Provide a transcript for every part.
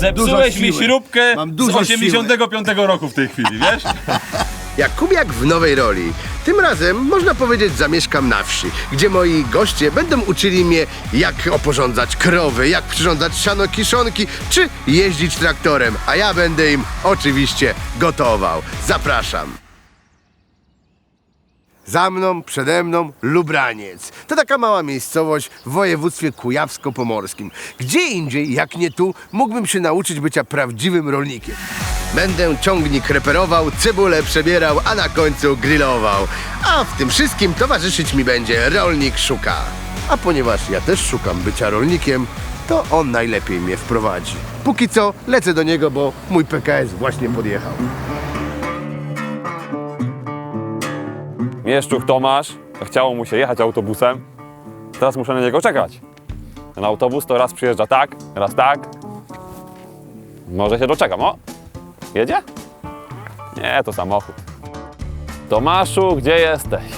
Zepsułeś mi siły. śrubkę Mam z dużo 85 roku w tej chwili, wiesz? Jakubiak w nowej roli. Tym razem, można powiedzieć, zamieszkam na wsi, gdzie moi goście będą uczyli mnie, jak oporządzać krowy, jak przyrządzać siano kiszonki, czy jeździć traktorem, a ja będę im oczywiście gotował. Zapraszam. Za mną, przede mną Lubraniec. To taka mała miejscowość w województwie kujawsko-pomorskim. Gdzie indziej, jak nie tu, mógłbym się nauczyć bycia prawdziwym rolnikiem. Będę ciągnik reperował, cebulę przebierał, a na końcu grillował. A w tym wszystkim towarzyszyć mi będzie rolnik szuka. A ponieważ ja też szukam bycia rolnikiem, to on najlepiej mnie wprowadzi. Póki co lecę do niego, bo mój PKS właśnie podjechał. Mieszczuch Tomasz, chciało mu się jechać autobusem. Teraz muszę na niego czekać. Ten autobus to raz przyjeżdża tak, raz tak. Może się doczekam, o! Jedzie? Nie, to samochód. Tomaszu, gdzie jesteś?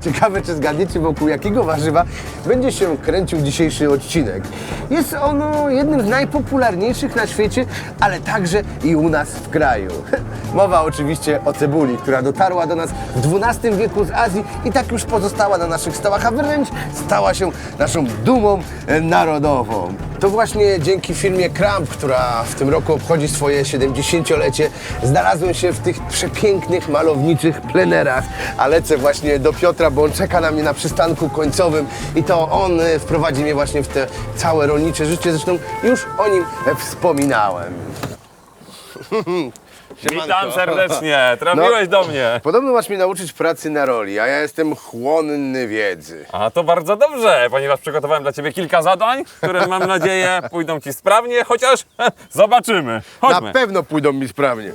Ciekawe, czy zgadniecie, wokół jakiego warzywa będzie się kręcił dzisiejszy odcinek. Jest ono jednym z najpopularniejszych na świecie, ale także i u nas w kraju. Mowa oczywiście o cebuli, która dotarła do nas w XII wieku z Azji i tak już pozostała na naszych stołach, a wręcz stała się naszą dumą e, narodową. To właśnie dzięki firmie Kramp, która w tym roku obchodzi swoje 70-lecie, znalazłem się w tych przepięknych, malowniczych plenerach. A lecę właśnie do Piotra, bo on czeka na mnie na przystanku końcowym i to on e, wprowadzi mnie właśnie w te całe rolnicze życie. Zresztą już o nim e, wspominałem. Witam serdecznie, trafiłeś do mnie. Podobno masz mnie nauczyć pracy na roli, a ja jestem chłonny wiedzy. A to bardzo dobrze, ponieważ przygotowałem dla Ciebie kilka zadań, które mam nadzieję pójdą Ci sprawnie, chociaż zobaczymy. Chodźmy. Na pewno pójdą mi sprawnie.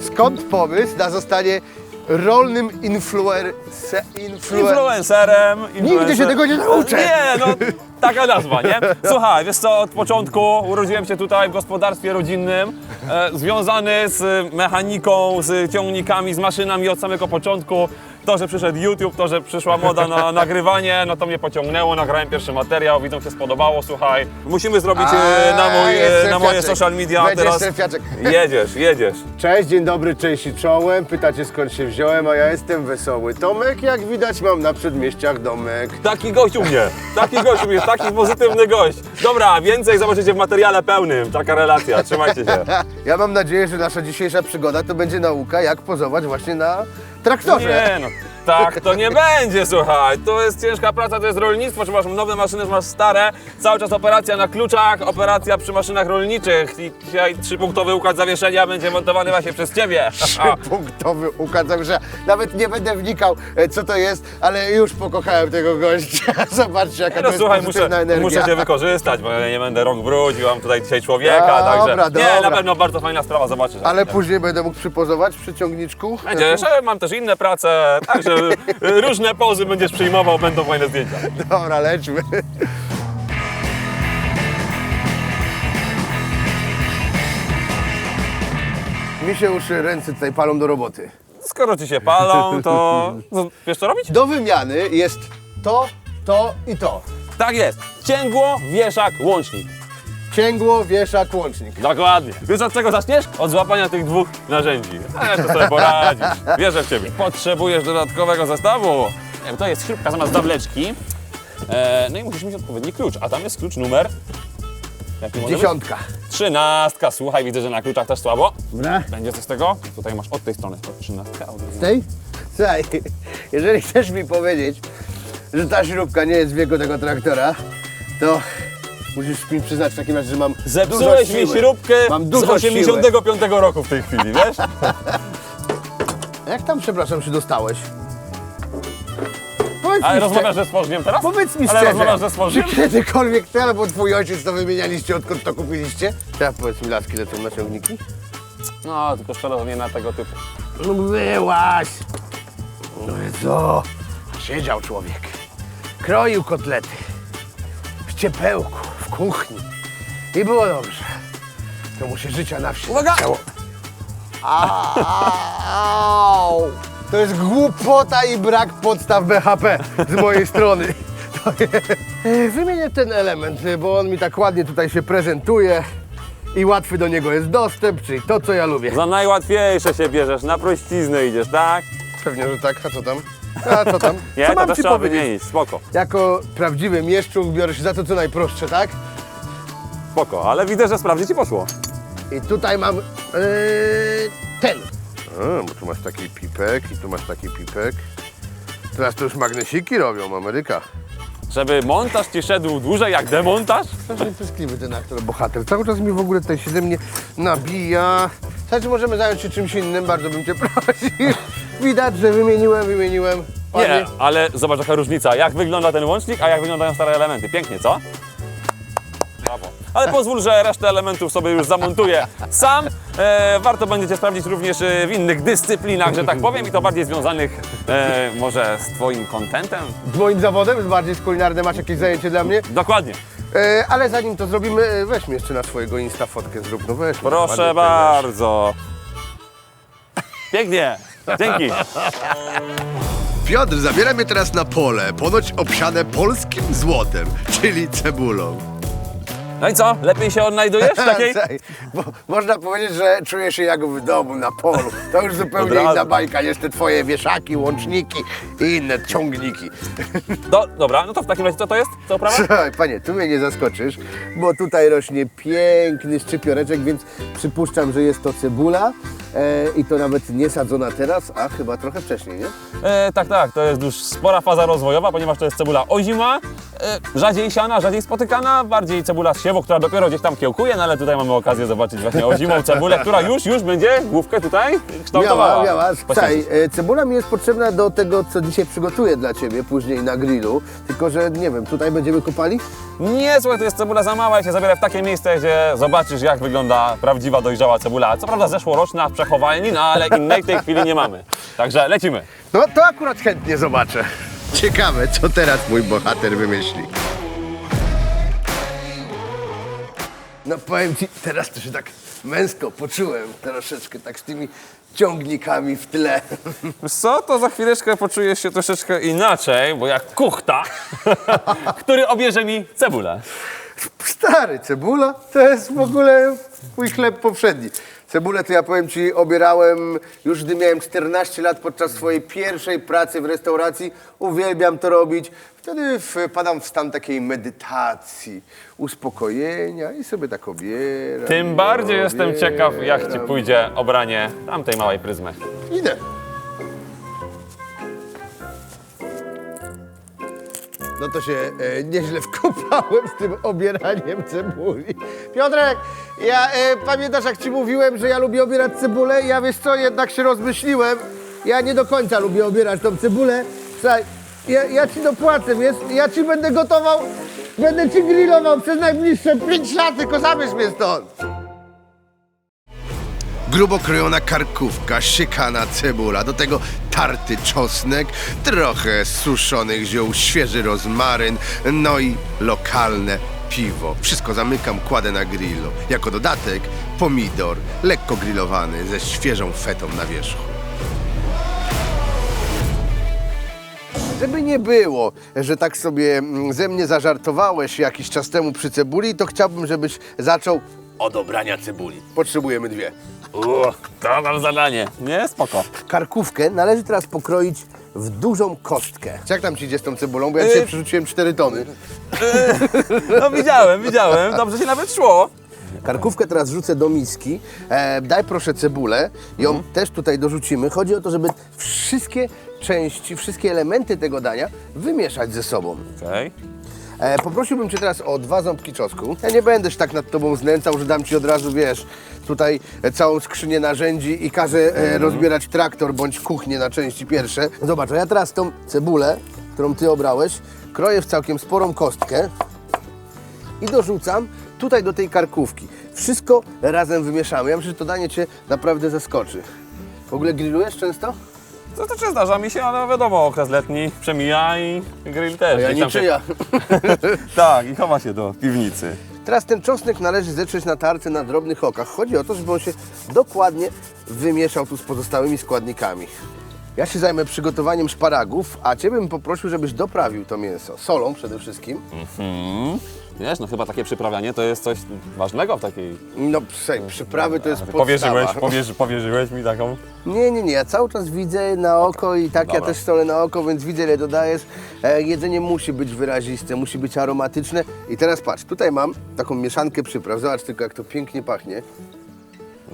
Skąd pomysł na zostanie rolnym influer... se- influen- Influencerem. influencer- się tego nie nauczę. Nie, no taka nazwa, nie? Słuchaj, wiesz co, od początku urodziłem się tutaj w gospodarstwie rodzinnym, e, związany z mechaniką, z ciągnikami, z maszynami od samego początku. To, że przyszedł YouTube, to, że przyszła moda na nagrywanie, no to mnie pociągnęło, nagrałem pierwszy materiał, widzom się spodobało, słuchaj. Musimy zrobić e, na, mój, e, na moje social media Będzie teraz. Jedziesz, jedziesz. Cześć, dzień dobry, cześć i czołem. Pytacie skąd się wziąłem, a ja jestem wesoły. Tomek, jak widać mam na przedmieściach domek. Taki gość u mnie, taki gość u mnie, taki pozytywny gość. Dobra, więcej zobaczycie w materiale pełnym, taka relacja, trzymajcie się. Ja mam nadzieję, że nasza dzisiejsza przygoda to będzie nauka, jak pozować właśnie na traktorze. Nie no, tak to nie będzie, słuchaj. To jest ciężka praca, to jest rolnictwo, czy masz nowe maszyny, czy masz stare. Cały czas operacja na kluczach, operacja przy maszynach rolniczych. I dzisiaj trzypunktowy układ zawieszenia będzie montowany właśnie przez Ciebie. Punktowy układ że Nawet nie będę wnikał, e, co to jest, ale już pokochałem tego gościa. Zobaczcie, jaka to No jest słuchaj, muszę, pozytywna energia. muszę Cię wykorzystać, bo ja nie będę rąk brudził, mam tutaj dzisiaj człowieka, Dobra, także... Nie, dobra. na pewno bardzo fajna sprawa, zobaczysz. Ale później będę mógł przypozować przy ciągniczku. Będziesz, mam też inne prace, także różne pozy będziesz przyjmował, będą fajne zdjęcia. Dobra, lećmy. Mi się już ręce tutaj palą do roboty. Skoro ci się palą, to no, wiesz co robić? Do wymiany jest to, to i to. Tak jest. Cięgło, wieszak, łącznik. Cięgło, wieszak, łącznik. Dokładnie. Wiesz od czego zaczniesz? Od złapania tych dwóch narzędzi. Ale to sobie poradzisz. Wierzę w ciebie. Potrzebujesz dodatkowego zestawu. Nie wiem, To jest śrubka zamiast zawleczki. E, no i musisz mieć odpowiedni klucz. A tam jest klucz numer... Jaki może być? Dziesiątka. Trzynastka. Słuchaj, widzę, że na kluczach też słabo. Dobra. Będzie coś z tego? Tutaj masz od tej strony. Od trzynastkę. a od drugiej- Tej? Słuchaj, jeżeli chcesz mi powiedzieć, że ta śrubka nie jest w wieku tego traktora, to musisz mi przyznać w takim razie, że mam Zepsułeś dużo mi siły. śrubkę Mam z dużo 85 roku w tej chwili, wiesz? A Jak tam, przepraszam, się dostałeś? Powiedz Ale mi rozmawiasz ze stworzkiem teraz? Powiedz mi Ale szczerze, rozmawiasz ze czy stworzkiem? kiedykolwiek ty albo twój ojciec to wymienialiście, odkąd to kupiliście? Teraz powiedz mi, laski lecą na ciągniki? No, tylko że nie na tego typu. No byłaś! No co? Siedział człowiek. Kroił kotlety. W ciepełku, w kuchni. I było dobrze. To mu się życia na wsi Uwaga! zaczęło. Au! To jest głupota i brak podstaw BHP z mojej strony. Wymienię ten element, bo on mi tak ładnie tutaj się prezentuje i łatwy do niego jest dostęp, czyli to, co ja lubię. Za najłatwiejsze się bierzesz, na prościznę idziesz, tak? Pewnie, że tak, a co tam? A co tam? Nie, co to mam też ci trzeba powiedzieć? wymienić, spoko, Jako prawdziwy mieszczuk biorę się za to, co najprostsze, tak? spoko, ale widzę, że sprawdzie ci poszło. I tutaj mam yy, ten. A, bo tu masz taki pipek i tu masz taki pipek. Teraz to już magnesiki robią, Ameryka. Żeby montaż ci szedł dłużej jak demontaż? Strasznie pyskliwy ten aktor, bohater. Cały czas mi w ogóle tutaj się ze mnie nabija. Znaczy możemy zająć się czymś innym, bardzo bym cię prosił. Widać, że wymieniłem, wymieniłem. Nie, Ładnie. ale zobacz jaka różnica, jak wygląda ten łącznik, a jak wyglądają stare elementy. Pięknie, co? Brawo. Ale pozwól, że resztę elementów sobie już zamontuję sam. E, warto będziecie sprawdzić również e, w innych dyscyplinach, że tak powiem, i to bardziej związanych e, może z Twoim kontentem. Z moim zawodem, z bardziej z kulinarnym, masz jakieś zajęcie dla mnie? Dokładnie. E, ale zanim to zrobimy, e, weźmy jeszcze na swojego Insta fotkę zrób. No weź. Proszę ładnie bardzo. Pięknie. Dzięki. Piotr zabiera mnie teraz na pole, ponoć obsiane polskim złotem, czyli cebulą. No i co? Lepiej się odnajdujesz w takiej? Bo można powiedzieć, że czuję się jak w domu, na polu. To już zupełnie razu. inna bajka, niż te twoje wieszaki, łączniki i inne ciągniki. Do, dobra, no to w takim razie co to jest? Co prawa? Słuchaj, panie, tu mnie nie zaskoczysz, bo tutaj rośnie piękny szczypioreczek, więc przypuszczam, że jest to cebula e, i to nawet nie sadzona teraz, a chyba trochę wcześniej, nie? E, tak, tak, to jest już spora faza rozwojowa, ponieważ to jest cebula ozima, rzadziej siana, rzadziej spotykana, bardziej cebula z siewu, która dopiero gdzieś tam kiełkuje, no ale tutaj mamy okazję zobaczyć właśnie ozimą cebulę, która już, już będzie główkę tutaj kształtowała. Miała, miała. Słuchaj, e, cebula mi jest potrzebna do tego, co dzisiaj przygotuję dla Ciebie później na grillu, tylko że, nie wiem, tutaj będziemy kopali? Nie, słuchaj, to jest cebula za mała, ja cię zabiorę w takie miejsce, gdzie zobaczysz, jak wygląda prawdziwa, dojrzała cebula. Co prawda zeszłoroczna w przechowalni, no ale innej w tej chwili nie mamy. Także lecimy. No to akurat chętnie zobaczę. Ciekawe, co teraz mój bohater wymyśli. No powiem Ci, teraz to się tak męsko poczułem troszeczkę, tak z tymi ciągnikami w tle. Wiesz co, to za chwileczkę poczujesz się troszeczkę inaczej, bo jak kuchta, który obierze mi cebulę. Stary, cebula to jest w ogóle mój chleb powszedni. Cebulę to ja powiem Ci obierałem już gdy miałem 14 lat podczas swojej pierwszej pracy w restauracji. Uwielbiam to robić. Wtedy wpadam w stan takiej medytacji, uspokojenia i sobie tak obieram. Tym bardziej jestem obieram. ciekaw, jak ci pójdzie obranie tamtej małej pryzmy. Idę. No to się e, nieźle wkopałem z tym obieraniem cebuli. Piotrek, ja e, pamiętasz jak ci mówiłem, że ja lubię obierać cebulę? Ja wiesz co, jednak się rozmyśliłem. Ja nie do końca lubię obierać tą cebulę. Słuchaj, ja, ja ci dopłacę, wiesz? Ja ci będę gotował, będę ci grillował przez najbliższe 5 lat, tylko zabierz mnie stąd. Grubo krojona karkówka, siekana cebula, do tego tarty czosnek, trochę suszonych ziół, świeży rozmaryn, no i lokalne piwo. Wszystko zamykam, kładę na grillu. Jako dodatek pomidor, lekko grillowany, ze świeżą fetą na wierzchu. Żeby nie było, że tak sobie mm, ze mnie zażartowałeś jakiś czas temu przy cebuli, to chciałbym, żebyś zaczął od obrania cebuli. Potrzebujemy dwie. Uuu, to mam zadanie. Nie, spoko. Karkówkę należy teraz pokroić w dużą kostkę. Jak tam ci idzie z tą cebulą? Bo ja dzisiaj Y- przerzuciłem 4 tony. No widziałem, widziałem. Dobrze się nawet szło. Karkówkę teraz wrzucę do miski. E, daj proszę cebulę. Ją Mhm. też tutaj dorzucimy. Chodzi o to, żeby wszystkie części, wszystkie elementy tego dania wymieszać ze sobą. Okej. E, poprosiłbym Cię teraz o dwa ząbki czosnku. Ja nie będę się tak nad Tobą znęcał, że dam Ci od razu, wiesz, tutaj e, całą skrzynię narzędzi i każę e, rozbierać traktor bądź kuchnię na części pierwsze. Zobacz, a ja teraz tą cebulę, którą Ty obrałeś, kroję w całkiem sporą kostkę i dorzucam tutaj do tej karkówki. Wszystko razem wymieszamy. Ja myślę, że to danie Cię naprawdę zaskoczy. W ogóle grillujesz często? To znaczy zdarza mi się, ale wiadomo, okres letni przemija i grill też. Ja nie czyja. Tak, i chowa się do piwnicy. Teraz ten czosnek należy zetrzeć na tarce na drobnych okach. Chodzi o to, żeby on się dokładnie wymieszał tu z pozostałymi składnikami. Ja się zajmę przygotowaniem szparagów, a Ciebie bym poprosił, żebyś doprawił to mięso. Solą przede wszystkim. Hmm. Wiesz, no chyba takie przyprawianie to jest coś ważnego w takiej... No, słuchaj, przyprawy to jest podstawa. Powierzyłeś, powierzy, powierzyłeś mi taką... Nie, nie, nie, ja cały czas widzę na oko i tak ja Dobra. też solę na oko, więc widzę ile dodajesz. E, jedzenie musi być wyraziste, musi być aromatyczne. I teraz patrz, tutaj mam taką mieszankę przypraw. Zobacz tylko jak to pięknie pachnie.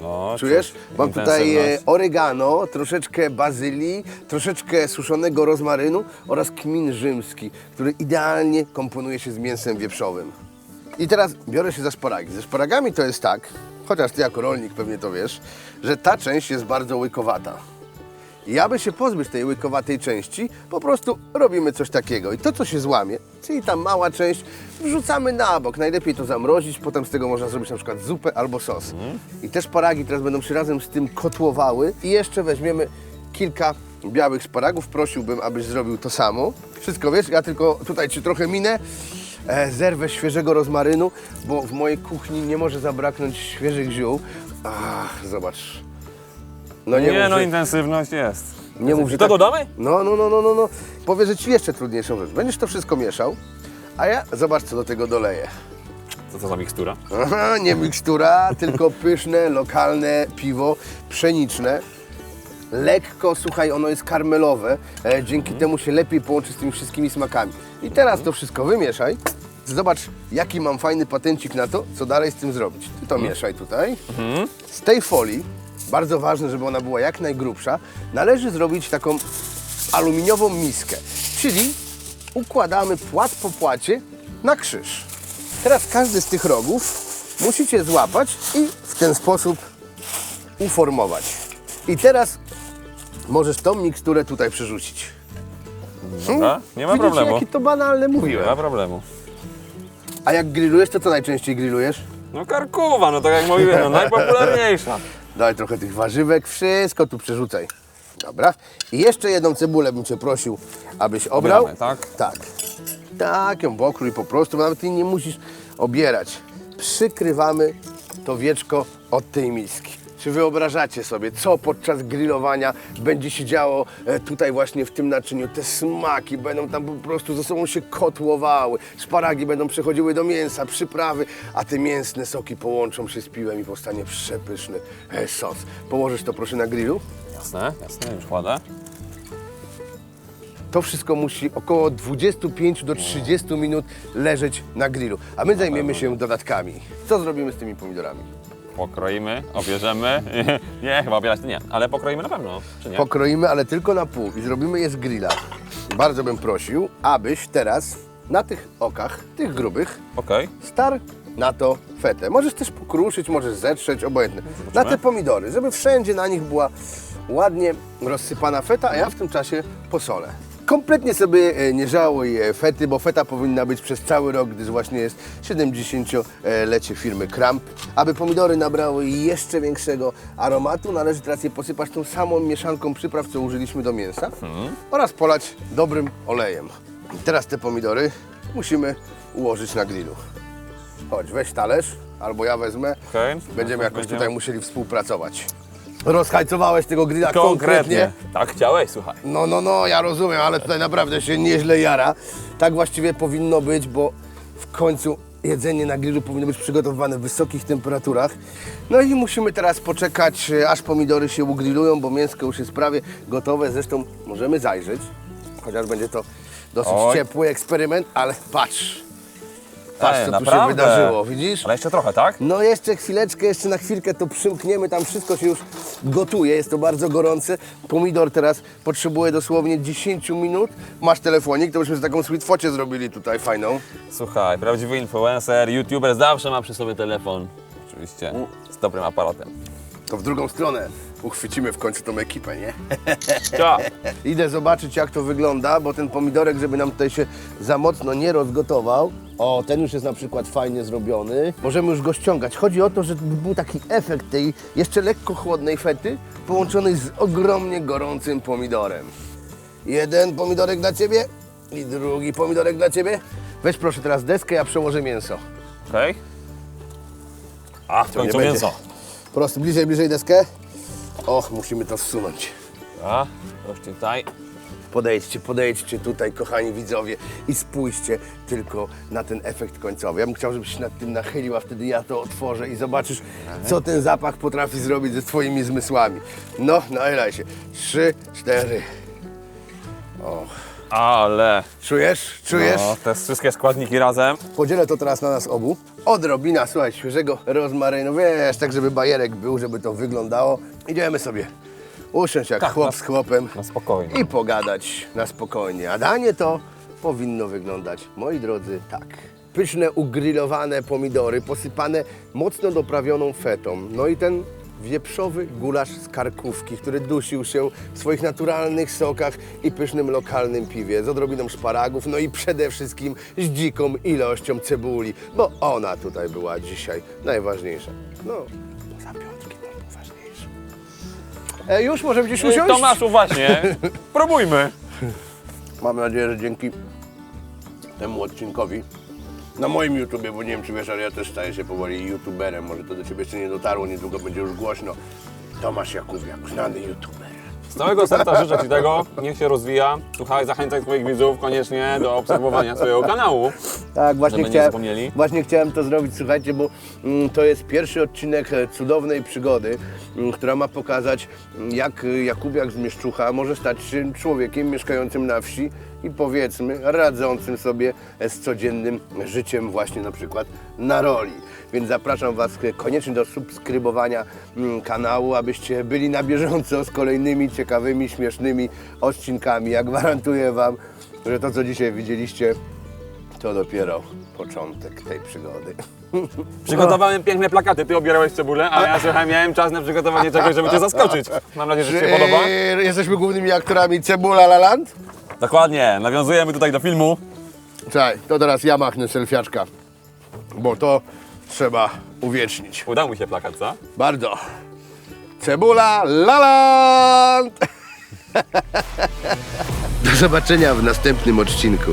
No, Czujesz? czuć Mam tutaj e, intensywność. oregano, troszeczkę bazylii, troszeczkę suszonego rozmarynu oraz kmin rzymski, który idealnie komponuje się z mięsem wieprzowym. I teraz biorę się za szparagi. Ze szparagami to jest tak, chociaż ty jako rolnik pewnie to wiesz, że ta część jest bardzo łykowata. I aby się pozbyć tej łykowatej części, po prostu robimy coś takiego. I to, co się złamie, czyli ta mała część, wrzucamy na bok. Najlepiej to zamrozić, potem z tego można zrobić na przykład zupę albo sos. I te szparagi teraz będą się razem z tym kotłowały. I jeszcze weźmiemy kilka białych szparagów. Prosiłbym, abyś zrobił to samo. Wszystko wiesz, ja tylko tutaj ci trochę minę. E, zerwę świeżego rozmarynu, bo w mojej kuchni nie może zabraknąć świeżych ziół. Ach, zobacz. No Nie, mów, no że- intensywność jest. nie mów, że To tak- dodamy? No, no, no, no, no, no. Powie, Ci jeszcze trudniejszą rzecz. Będziesz to wszystko mieszał, a ja zobacz, co do tego doleję. Co to za mikstura? Aha, nie mikstura, tylko pyszne, lokalne piwo pszeniczne. Lekko, słuchaj, ono jest karmelowe, e, dzięki temu się lepiej połączy z tymi wszystkimi smakami. I teraz to wszystko wymieszaj. Zobacz, jaki mam fajny patencik na to, co dalej z tym zrobić. Ty to mieszaj tutaj. Z tej folii, bardzo ważne, żeby ona była jak najgrubsza, należy zrobić taką aluminiową miskę. Czyli układamy płat po płacie na krzyż. Teraz każdy z tych rogów musicie złapać i w ten sposób uformować. I teraz możesz tą miksturę tutaj przerzucić. Dobra, nie ma Widzicie, problemu. jakie to banalne Nie mówiłem. ma problemu. A jak grillujesz, to co najczęściej grillujesz? No karkuwa, no tak jak mówiłem, no najpopularniejsza. Daj trochę tych warzywek, wszystko tu przerzucaj. Dobra. I jeszcze jedną cebulę bym Cię prosił, abyś obrał. Obieramy, tak? Tak. Tak, ją pokrój po prostu, bo nawet Ty nie musisz obierać. Przykrywamy to wieczko od tej miski. Czy wyobrażacie sobie, co podczas grillowania będzie się działo e, tutaj właśnie w tym naczyniu? Te smaki będą tam po prostu ze sobą się kotłowały, szparagi będą przechodziły do mięsa, przyprawy, a te mięsne soki połączą się z piwem i powstanie przepyszny e, sos. Położysz to proszę na grillu? Jasne, jasne, już kładę. To wszystko musi około 25 do 30 minut leżeć na grillu, a my zajmiemy się dodatkami. Co zrobimy z tymi pomidorami? Pokroimy, obierzemy. Nie, chyba obierać nie, ale pokroimy na pewno, czy nie? Pokroimy, ale tylko na pół i zrobimy je z grilla. Bardzo bym prosił, abyś teraz na tych okach, tych grubych, Okej. star na to fetę. Możesz też pokruszyć, możesz zetrzeć, obojętnie. Na te pomidory, żeby wszędzie na nich była ładnie rozsypana feta, a ja w tym czasie posolę. Kompletnie sobie e, nie żałuj e, fety, bo feta powinna być przez cały rok, gdyż właśnie jest 70-lecie firmy Kramp. Aby pomidory nabrały jeszcze większego aromatu, należy teraz je posypać tą samą mieszanką przypraw, co użyliśmy do mięsa oraz polać dobrym olejem. I teraz te pomidory musimy ułożyć na grillu. Chodź, weź talerz, albo ja wezmę. Okej. Będziemy jakoś Będziemy- tutaj musieli współpracować. Rozhajcowałeś tego grilla konkretnie. Tak chciałeś, słuchaj. No, no, no, ja rozumiem, ale tutaj naprawdę się nieźle jara. Tak właściwie powinno być, bo w końcu jedzenie na grillu powinno być przygotowywane w wysokich temperaturach. No i musimy teraz poczekać, e, aż pomidory się ugrillują, bo mięsko już jest prawie gotowe. Zresztą możemy zajrzeć, chociaż będzie to dosyć Oj. ciepły eksperyment, ale patrz. Patrz, Ej, co tu się naprawdę. wydarzyło, widzisz? Ale jeszcze trochę, tak? No jeszcze chwileczkę, jeszcze na chwilkę to przymkniemy, tam wszystko się już gotuje, jest to bardzo gorące. Pomidor teraz potrzebuje dosłownie 10 minut. Masz telefonik, to byśmy z taką sweet focie zrobili tutaj fajną. Słuchaj, prawdziwy influencer, youtuber zawsze ma przy sobie telefon. Oczywiście, z dobrym aparatem. To w drugą stronę uchwycimy w końcu tą ekipę, nie? Cia! Idę zobaczyć jak to wygląda, bo ten pomidorek, żeby nam tutaj się za mocno nie rozgotował. O, ten już jest na przykład fajnie zrobiony. Możemy już go ściągać. Chodzi o to, że był taki efekt tej jeszcze lekko chłodnej fety połączonej z ogromnie gorącym pomidorem. Jeden pomidorek dla Ciebie i drugi pomidorek dla Ciebie. Weź proszę teraz deskę, ja przełożę mięso. Okej. A, w nie końcu będzie. mięso. Po prostu bliżej, bliżej deskę. Och, musimy to zsunąć. A, już tutaj. Podejdźcie, podejdźcie tutaj, kochani widzowie, i spójrzcie tylko na ten efekt końcowy. Ja bym chciał, żebyś się nad tym nachylił, a wtedy ja to otworzę i zobaczysz, co ten zapach potrafi zrobić ze twoimi zmysłami. No, nachylaj się. Trzy, cztery. Ale. Czujesz? Czujesz? No, te wszystkie składniki razem. Podzielę to teraz na nas obu. Odrobina, słuchaj, świeżego rozmarynu, wiesz, tak żeby bajerek był, żeby to wyglądało. Idziemy sobie usiąść jak Tak, chłop na- z chłopem na spokojnie. i pogadać na spokojnie. A danie to powinno wyglądać, moi drodzy, tak. Pyszne, ugrillowane pomidory, posypane mocno doprawioną fetą. No i ten wieprzowy gulasz z karkówki, który dusił się w swoich naturalnych sokach i pysznym lokalnym piwie z odrobiną szparagów, no i przede wszystkim z dziką ilością cebuli, bo ona tutaj była dzisiaj najważniejsza. No, za piątki najważniejsza. E, już możemy gdzieś usiąść? Tomaszu, właśnie. Próbujmy. Mam nadzieję, że dzięki temu odcinkowi na moim YouTubie, bo nie wiem czy wiesz, ale ja też staję się powoli YouTuberem, może to do Ciebie jeszcze nie dotarło, niedługo będzie już głośno. Tomasz Jakubiak, znany YouTuber. Z całego serca życzę Ci tego. Niech się rozwija. Słuchaj, zachęcaj swoich widzów koniecznie do obserwowania swojego kanału. Tak, właśnie chciałem, właśnie chciałem to zrobić, słuchajcie, bo mm, to jest pierwszy odcinek e, cudownej przygody, mm, która ma pokazać, mm, jak e, Jakubiak z Mieszczucha może stać się człowiekiem mieszkającym na wsi i powiedzmy radzącym sobie e, z codziennym życiem właśnie na przykład na roli. Więc zapraszam Was e, koniecznie do subskrybowania mm, kanału, abyście byli na bieżąco z kolejnymi ciekawymi, śmiesznymi odcinkami. Ja gwarantuję Wam, że to co dzisiaj widzieliście to dopiero początek tej przygody. Przygotowałem piękne plakaty. Ty obierałeś cebulę, a ja słuchaj, miałem czas na przygotowanie czegoś, żeby Cię zaskoczyć. Mam nadzieję, że Ci się podoba. Eee, Jesteśmy głównymi aktorami Cebula La Land. Dokładnie. Nawiązujemy tutaj do filmu. Czekaj, to teraz ja machnę selfiaczka, bo to trzeba uwiecznić. Udał mi się plakat, co? Bardzo. Cebula La Land! Do zobaczenia w następnym odcinku.